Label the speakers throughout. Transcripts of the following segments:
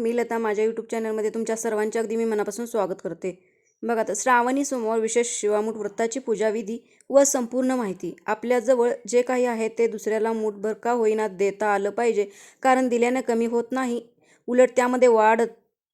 Speaker 1: मी लता माझ्या यूट्यूब चॅनलमध्ये तुमच्या सर्वांचे अगदी मी मनापासून स्वागत करते. बघा आता श्रावणी सोमवार विशेष शिवामूठ व्रताची पूजाविधी व संपूर्ण माहिती. आपल्याजवळ जे काही आहे ते दुसऱ्याला मूठभर का होईना देता आलं पाहिजे कारण दिल्याने कमी होत नाही उलट त्यामध्ये वाढ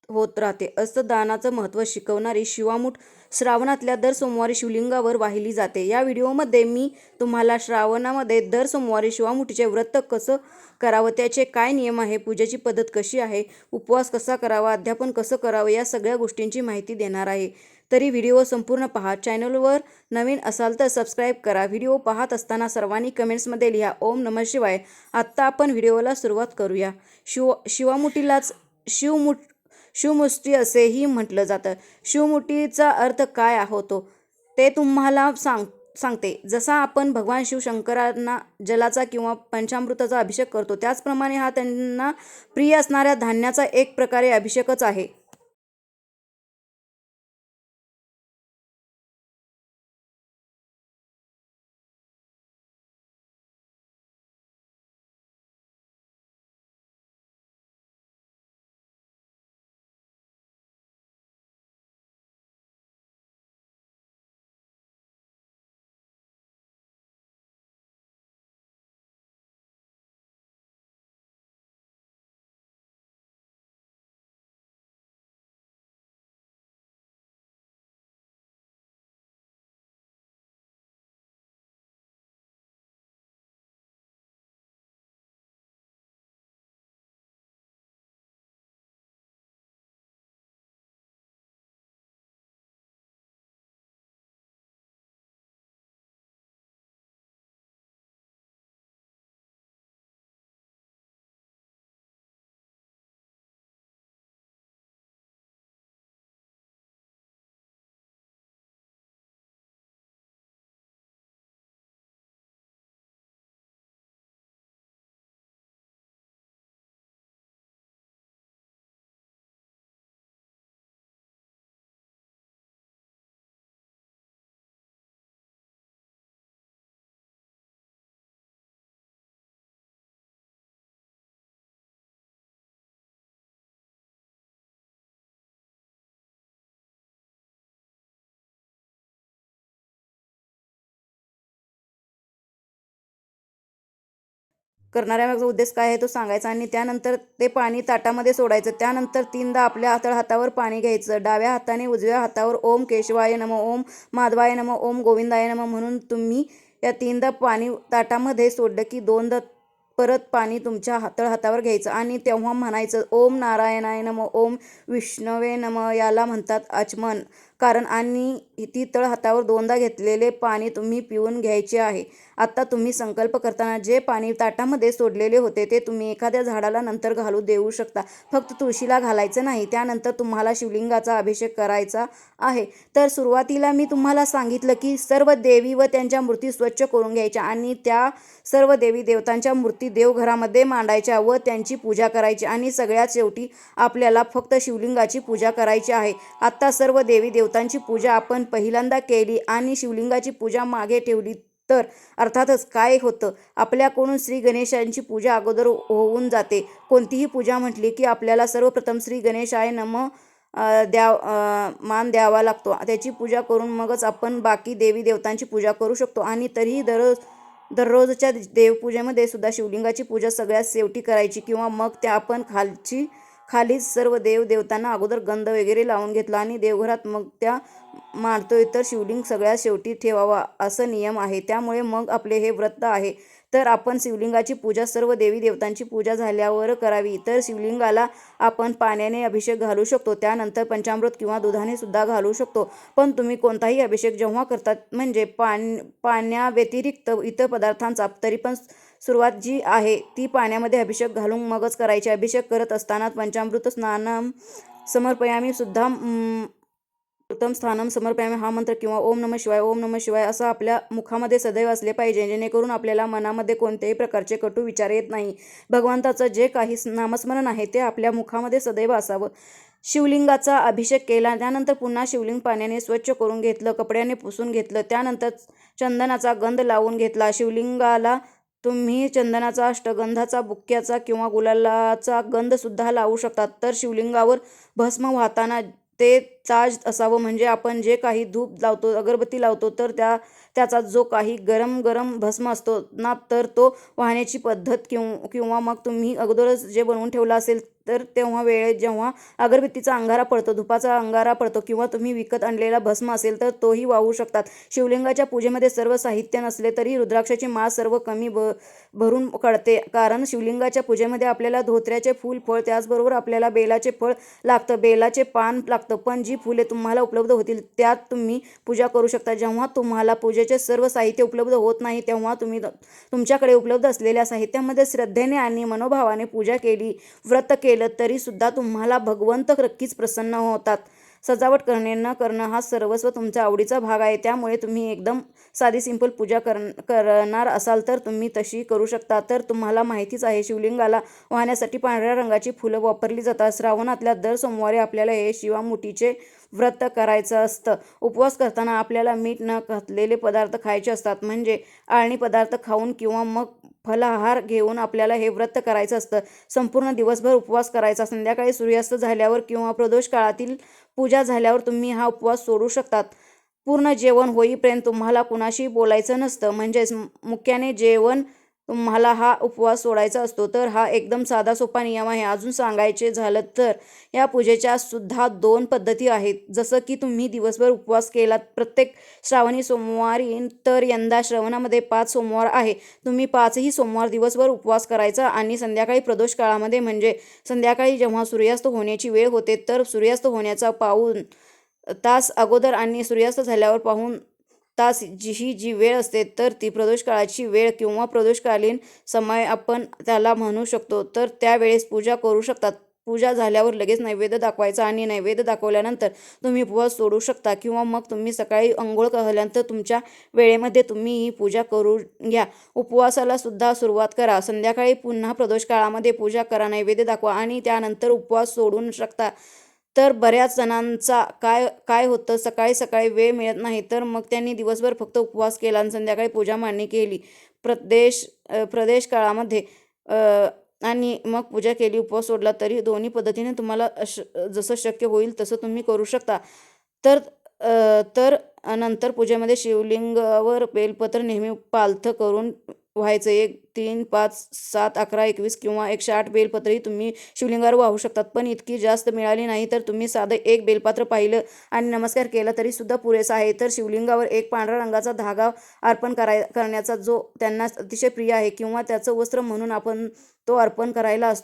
Speaker 1: होत राहते. असं दानाचं महत्त्व शिकवणारी शिवामूठ श्रावणातल्या दर सोमवारी शिवलिंगावर वाहिली जाते. या व्हिडिओमध्ये मी तुम्हाला श्रावणामध्ये दर सोमवारी शिवामुठीचे व्रत कसं करावं त्याचे काय नियम आहे पूजेची पद्धत कशी आहे उपवास कसा करावा अध्यापन कसं करावं या सगळ्या गोष्टींची माहिती देणार आहे. तरी व्हिडिओ संपूर्ण पहा. चॅनलवर नवीन असाल तर सबस्क्राईब करा. व्हिडिओ पाहत असताना सर्वांनी कमेंट्समध्ये लिहा ओम नम शिवाय. आत्ता आपण व्हिडिओला सुरुवात करूया. शिव शिवामुठीलाच शिवमुठ शिवमुष्टी असेही म्हटलं जातं. शिवमुठीचा अर्थ काय होतो ते तुम्हाला सांग सांगते. जसा आपण भगवान शिवशंकरांना जलाचा किंवा पंचामृताचा अभिषेक करतो त्याचप्रमाणे हा त्यांना प्रिय असणाऱ्या धान्याचा एक प्रकारे अभिषेकच आहे. करणाऱ्या उद्देश काय आहे तो सांगायचा आणि त्यानंतर ते पाणी ताटामध्ये सोडायचं. त्यानंतर तीनदा आपल्या हातळ हातावर पाणी घ्यायचं. डाव्या हाताने उजव्या हातावर ओम केशवाय नम ओम माधवाय नम ओम गोविंदाय नम म्हणून तुम्ही या तीनदा पाणी ताटामध्ये सोडलं की दोनदा परत पाणी तुमच्या हातळ हातावर घ्यायचं. आणि तेव्हा म्हणायचं ओम नारायणाय नम ओम विष्णवे नम याला म्हणतात आचमन. कारण आणि ती तळ हातावर दोनदा घेतलेले पाणी तुम्ही पिऊन घ्यायचे आहे. आता तुम्ही संकल्प करताना जे पाणी ताटामध्ये सोडलेले होते ते तुम्ही एखाद्या झाडाला नंतर घालू देऊ शकता. फक्त तुळशीला घालायचं नाही त्यानंतर तुम्हाला शिवलिंगाचा अभिषेक करायचा आहे. तर सुरुवातीला मी तुम्हाला सांगितलं की सर्व देवी व त्यांच्या मूर्ती स्वच्छ करून घ्यायच्या आणि त्या सर्व देवी देवतांच्या मूर्ती देवघरामध्ये मांडायच्या व त्यांची पूजा करायची. आणि सगळ्यात शेवटी आपल्याला फक्त शिवलिंगाची पूजा करायची आहे. आत्ता सर्व देवी देव देवतांची पूजा आपण पहिल्यांदा केली आणि शिवलिंगाची पूजा मागे ठेवली तर अर्थातच काय होतं? आपल्याकडून श्री गणेशांची पूजा अगोदर होऊन जाते. कोणतीही पूजा म्हटली की आपल्याला सर्वप्रथम श्री गणेशाय नम द्या मान द्यावा लागतो. त्याची पूजा करून मगच आपण बाकी देवी देवतांची पूजा करू शकतो. आणि तरीही दररोज दररोजच्या देवपूजेमध्ये सुद्धा शिवलिंगाची पूजा सगळ्यात शेवटी करायची किंवा मग त्या आपण खालची खालीच सर्व देव देवतांना अगोदर गंध वगैरे लावून घेतला आणि देवघरात मग त्या मांडतोय तर शिवलिंग सगळ्यात शेवटी ठेवावा असं नियम आहे. त्यामुळे मग आपले हे व्रत आहे. तर आपण शिवलिंगाची पूजा सर्व देवी देवतांची पूजा झाल्यावर करावी. तर शिवलिंगाला आपण पाण्याने अभिषेक घालू शकतो. त्यानंतर पंचामृत किंवा दुधाने सुद्धा घालू शकतो. पण तुम्ही कोणताही अभिषेक जेव्हा करतात म्हणजे पान पाण्याव्यतिरिक्त इतर पदार्थांचा तरी पण सुरुवात जी आहे ती पाण्यामध्ये अभिषेक घालून मगच करायची. अभिषेक करत असताना पंचामृत स्नान समर्पयामी सुद्धा उत्तम स्थानम समर्पयामी. हा मंत्र किंवा ओम नम शिवाय ओम नम शिवाय असं आपल्या मुखामध्ये सदैव असले पाहिजे जेणेकरून आपल्याला मनामध्ये कोणत्याही प्रकारचे कटू विचार येत नाही. भगवंताचं जे काही नामस्मरण आहे ते आपल्या मुखामध्ये सदैव असावं. शिवलिंगाचा अभिषेक केला त्यानंतर पुन्हा शिवलिंग पाण्याने स्वच्छ करून घेतलं कपड्याने पुसून घेतलं त्यानंतर चंदनाचा गंध लावून घेतला. शिवलिंगाला तुम्ही चंदनाचा अष्टगंधाचा बुक्क्याचा किंवा गुलालाचा गंधसुद्धा लावू शकतात. तर शिवलिंगावर भस्म वाहताना ते चार्ज असावं म्हणजे आपण जे काही धूप लावतो अगरबत्ती लावतो तर त्या त्याचा जो काही गरम गरम भस्म असतो ना तर तो वाहण्याची पद्धत किंवा किंवा मग तुम्ही अगोदरच जे बनवून ठेवलं असेल तर तेव्हा वेळेत जेव्हा अगरबत्तीचा अंगारा पडतो धुपाचा अंगारा पडतो किंवा तुम्ही विकत आणलेला भस्म असेल तर तोही वाहू शकतात. शिवलिंगाच्या पूजेमध्ये सर्व साहित्य नसले तरी रुद्राक्षाची माळ सर्व कमी ब भरून कळते. कारण शिवलिंगाच्या पूजेमध्ये आपल्याला धोत्र्याचे फूल फळ त्याचबरोबर आपल्याला बेलाचे फळ लागतं. बेलाचे पान लागतं. पण जी फुले तुम्हाला उपलब्ध होतील त्यात तुम्ही पूजा करू शकता. जेव्हा तुम्हाला पूजेचे सर्व साहित्य उपलब्ध होत नाही तेव्हा तुम्ही तुमच्याकडे उपलब्ध असलेल्या साहित्यामध्ये श्रद्धेने आणि मनोभावाने पूजा केली व्रत केली तरीसुद्धा तुम्हाला भगवंत नक्कीच प्रसन्न होतात. सजावट करणे न करणं हा सर्वस्व तुमच्या आवडीचा भाग आहे. त्यामुळे तुम्ही एकदम साधी सिंपल पूजा कर करणार असाल तर तुम्ही तशी करू शकता. तर तुम्हाला माहितीच आहे शिवलिंगाला वाहण्यासाठी पांढऱ्या रंगाची फुलं वापरली जातात. श्रावणातल्या दर सोमवारी आपल्याला हे शिवामुठीचे व्रत करायचं असतं. उपवास करताना आपल्याला मीठ न घातलेले पदार्थ खायचे असतात. म्हणजे आळणी पदार्थ खाऊन किंवा मग फलाहार घेऊन आपल्याला हे व्रत करायचं असतं. संपूर्ण दिवसभर उपवास करायचा. संध्याकाळी सूर्यास्त झाल्यावर किंवा प्रदोष काळातील पूजा झाल्यावर तुम्ही हा उपवास सोडू शकतात. पूर्ण जेवण होईपर्यंत तुम्हाला कुणाशी बोलायचं नसतं. म्हणजेच मुख्याने जेवण तुम्हाला हा उपवास सोडायचा असतो तर हा एकदम साधा सोपा नियम आहे. अजून सांगायचे झालं तर या पूजेच्या सुद्धा दोन पद्धती आहेत. जसं की तुम्ही दिवसभर उपवास केलात प्रत्येक श्रावणी सोमवारी तर यंदा श्रवणामध्ये पाच सोमवार आहे. तुम्ही पाचही सोमवार दिवसभर उपवास करायचा आणि संध्याकाळी प्रदोष काळामध्ये म्हणजे संध्याकाळी जेव्हा सूर्यास्त होण्याची वेळ होते तर सूर्यास्त होण्याचा पाऊन तास अगोदर आणि सूर्यास्त झाल्यावर पाहून तास जी ही जी वेळ असते तर ती प्रदोष काळाची वेळ किंवा प्रदोषकालीन समय आपण त्याला म्हणू शकतो. तर त्यावेळेस पूजा करू शकतात. पूजा झाल्यावर लगेच नैवेद्य दाखवायचा आणि नैवेद्य दाखवल्यानंतर तुम्ही उपवास सोडू शकता किंवा मग तुम्ही सकाळी अंघोळ झाल्यानंतर तुमच्या वेळेमध्ये तुम्ही ही पूजा करू घ्या. उपवासाला सुद्धा सुरुवात करा. संध्याकाळी पुन्हा प्रदोष काळामध्ये पूजा करा नैवेद्य दाखवा आणि त्यानंतर उपवास सोडून शकता. तर बऱ्याच जणांचा काय काय होतं सकाळी सकाळी वेळ मिळत नाही तर मग त्यांनी दिवसभर फक्त उपवास केला आणि संध्याकाळी पूजा मांडणी केली. प्रदेश प्रदेश काळामध्ये आणि मग पूजा केली उपवास सोडला तरी दोन्ही पद्धतीने तुम्हाला अश जसं शक्य होईल तसं तुम्ही करू शकता. तर तर नंतर पूजेमध्ये शिवलिंगावर बेलपत्र नेहमी पालथं करून व्हायचं. एक तीन पाच सात अकरा एकवीस किंवा एकशे आठ बेलपत्रही तुम्ही शिवलिंगावर वाहू शकतात. पण इतकी जास्त मिळाली नाही तर तुम्ही साधं एक बेलपात्र पाहिलं आणि नमस्कार केला तरीसुद्धा पुरेसा आहे. तर शिवलिंगावर एक पांढऱ्या रंगाचा धागा अर्पण कराय करण्याचा जो त्यांना अतिशय प्रिय आहे किंवा त्याचं वस्त्र म्हणून आपण तो अर्पण करायला अस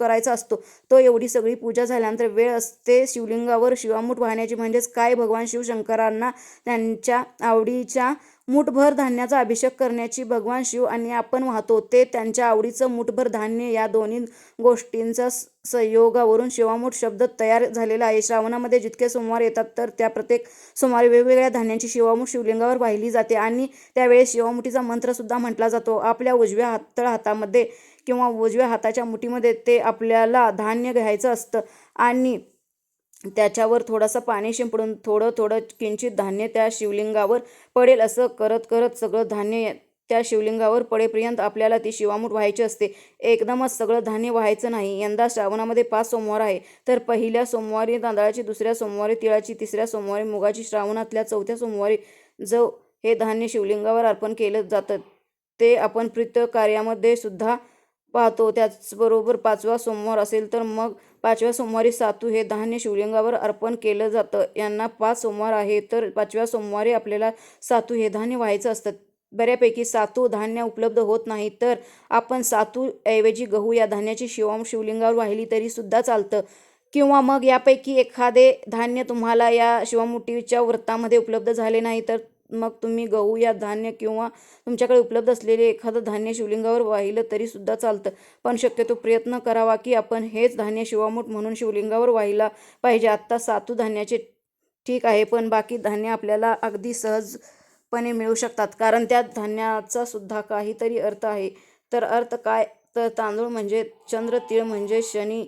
Speaker 1: करायचा असतो. तो एवढी सगळी पूजा झाल्यानंतर वेळ असते. शिवलिंगावर शिवामूठ वाहण्याची म्हणजेच काय? भगवान शिवशंकरांना त्यांच्या आवडीच्या मूठभर धान्याचा अभिषेक करण्याची भगवान शिव आणि आपण वाहतो ते त्यांच्या आवडीचं मूठभर धान्य या दोन्ही गोष्टींचा स- संयोगावरून शिवामूठ शब्द तयार झालेला आहे. श्रावणामध्ये जितके सोमवार येतात तर त्या प्रत्येक सोमवारी वेगवेगळ्या धान्यांची शिवामूठ शिवलिंगावर वाहिली जाते आणि त्यावेळेस शिवामुठीचा मंत्रसुद्धा म्हटला जातो. आपल्या उजव्या हात हातामध्ये किंवा उजव्या हाताच्या मुठीमध्ये ते आपल्याला धान्य घ्यायचं असतं आणि त्याच्यावर थोडंसं पाणी शिंपडून थोडं थोडं किंचित धान्य त्या शिवलिंगावर पडेल असं करत करत सगळं धान्य त्या शिवलिंगावर पडेपर्यंत आपल्याला ती शिवामूठ व्हायची असते. एकदमच सगळं धान्य व्हायचं नाही. यंदा श्रावणामध्ये पाच सोमवार आहे. तर पहिल्या सोमवारी तांदळाची दुसऱ्या सोमवारी तिळाची तिसऱ्या सोमवारी मुगाची श्रावणातल्या चौथ्या सोमवारी जो हे धान्य शिवलिंगावर अर्पण केलं जातं. ते आपण प्रीत कार्यामध्ये सुद्धा पाहतो त्याचबरोबर पाचवा सोमवार असेल तर मग पाचव्या सोमवारी सातू हे धान्य शिवलिंगावर अर्पण केलं जातं. यांना पाच सोमवार आहे तर पाचव्या सोमवारी आपल्याला सातू हे धान्य व्हायचं असतं. बऱ्यापैकी सातू धान्य उपलब्ध होत नाही तर आपण सातू ऐवजी गहू या धान्याची शिवम शिवलिंगावर वाहिली तरी सुद्धा चालतं. किंवा मग यापैकी एखादे धान्य तुम्हाला या शिवमुटीच्या व्रतामध्ये उपलब्ध झाले नाही तर मग तुम्ही गहू या धान्य किंवा तुमच्याकडे उपलब्ध असलेले एखादं धान्य शिवलिंगावर वाहिलं तरी सुद्धा चालतं. पण शक्यतो प्रयत्न करावा की आपण हेच धान्य शिवामूठ म्हणून शिवलिंगावर वाहिला पाहिजे. आत्ता सातू धान्याचे ठीक आहे पण बाकी धान्य आपल्याला अगदी सहजपणे मिळू शकतात. कारण त्या धान्याचा सुद्धा काहीतरी अर्थ आहे. तर अर्थ काय? तर तांदूळ म्हणजे चंद्र तीळ म्हणजे शनी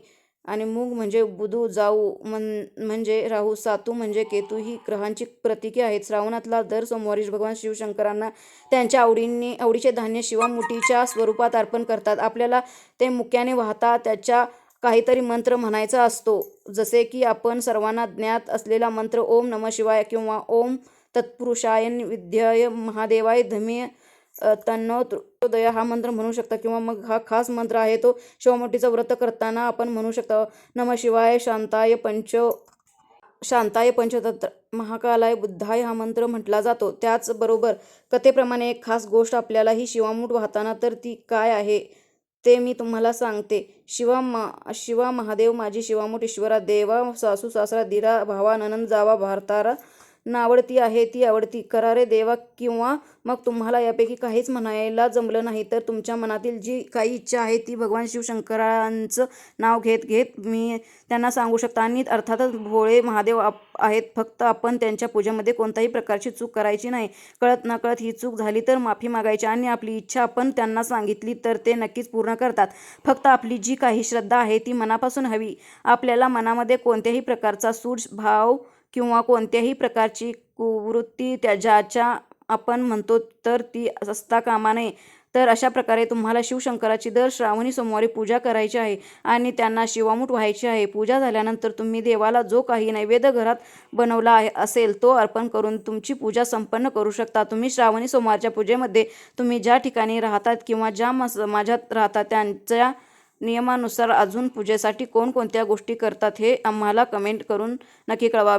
Speaker 1: आणि मूग म्हणजे बुधू जाऊ मन म्हणजे राहू सातू म्हणजे केतू ही ग्रहांची प्रतीके आहेत. श्रावणातला दर सोमवारी भगवान शिवशंकरांना त्यांच्या आवडीने आवडीचे धान्य शिवा मुठीच्या स्वरूपात अर्पण करतात. आपल्याला ते मुक्याने वाहता त्याच्या काहीतरी मंत्र म्हणायचा असतो. जसे की आपण सर्वांना ज्ञात असलेला मंत्र ओम नम शिवाय किंवा ओम तत्पुरुषायन विद्याय महादेवाय धमे तन्नोदय हा मंत्र म्हणू शकता किंवा मग हा खास मंत्र आहे तो शिवमुठीचं व्रत करताना आपण म्हणू शकता. नम शिवाय शांताय पंच शांताय पंचतंत्र महाकालाय बुद्धाय हा मंत्र म्हटला जातो. त्याचबरोबर कथेप्रमाणे एक खास गोष्ट आपल्याला ही शिवामूठ वाहताना तर ती काय आहे ते मी तुम्हाला सांगते. शिवा मा शिवा महादेव माझी शिवामूठ ईश्वरा देवा सासू सासरा दिरा भावा ननंद जावा भारतारा नावडती आहे ती आवडती. करारे देवा किंवा मग तुम्हाला यापैकी काहीच म्हणायला जमलं नाही. तर तुमच्या मनातील जी काही इच्छा आहे ती भगवान शिवशंकरांचं नाव घेत घेत मी त्यांना सांगू शकता. आणि अर्थातच भोळे महादेव आप आहेत. फक्त आपण त्यांच्या पूजेमध्ये कोणत्याही प्रकारची चूक करायची नाही. कळत नकळत ही चूक झाली तर माफी मागायची आणि आपली इच्छा आपण त्यांना सांगितली तर ते नक्कीच पूर्ण करतात. फक्त आपली जी काही श्रद्धा आहे ती मनापासून हवी. आपल्याला मनामध्ये कोणत्याही प्रकारचा सूड भाव किंवा कोणत्याही प्रकारची कुवृत्ती त्या ज्याच्या आपण म्हणतो तर ती असता कामा नये. तर अशा प्रकारे तुम्हाला शिवशंकराची दर श्रावणी सोमवारी पूजा करायची आहे आणि त्यांना शिवामूठ व्हायची आहे. पूजा झाल्यानंतर तुम्ही देवाला जो काही नैवेद्य घरात बनवला आहे असेल तो अर्पण करून तुमची पूजा संपन्न करू शकता. तुम्ही श्रावणी सोमवारच्या पूजेमध्ये तुम्ही ज्या ठिकाणी राहतात किंवा ज्या म समाजात राहतात त्यांच्या नियमानुसार अजून पूजेसाठी कोणकोणत्या गोष्टी करतात हे आम्हाला कमेंट करून नक्की कळवा.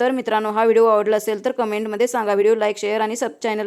Speaker 1: तर मित्रांनो हा व्हिडिओ आवडला असेल तर कमेंटमध्ये सांगा. व्हिडिओ लाईक शेअर आणि सब चॅनल